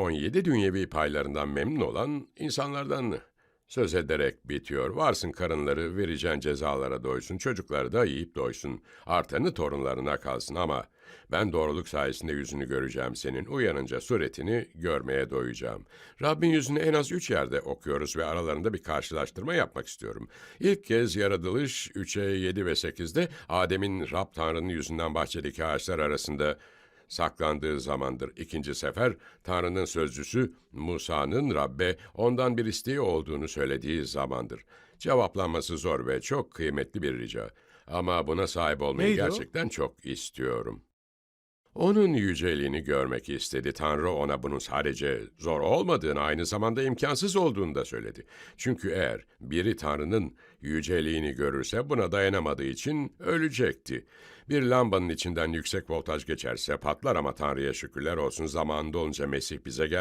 17 dünyevi paylarından memnun olan insanlardan söz ederek bitiyor. Varsın karınları vereceğin cezalara doysun, çocukları da yiyip doysun. Artanı torunlarına kalsın ama ben doğruluk sayesinde yüzünü göreceğim senin. Uyanınca suretini görmeye doyacağım. Rabbin yüzünü en az üç yerde okuyoruz ve aralarında bir karşılaştırma yapmak istiyorum. İlk kez yaratılış 3'e 7 ve 8'de Adem'in Rab Tanrı'nın yüzünden bahçedeki ağaçlar arasında saklandığı zamandır. İkinci sefer Tanrı'nın sözcüsü Musa'nın Rabbe ondan bir isteği olduğunu söylediği zamandır. Cevaplanması zor ve çok kıymetli bir rica. Ama buna sahip olmayı Neydi o? gerçekten çok istiyorum. Onun yüceliğini görmek istedi. Tanrı ona bunun sadece zor olmadığını, aynı zamanda imkansız olduğunu da söyledi. Çünkü eğer biri Tanrı'nın yüceliğini görürse buna dayanamadığı için ölecekti. Bir lambanın içinden yüksek voltaj geçerse patlar ama Tanrı'ya şükürler olsun zamanında olunca Mesih bize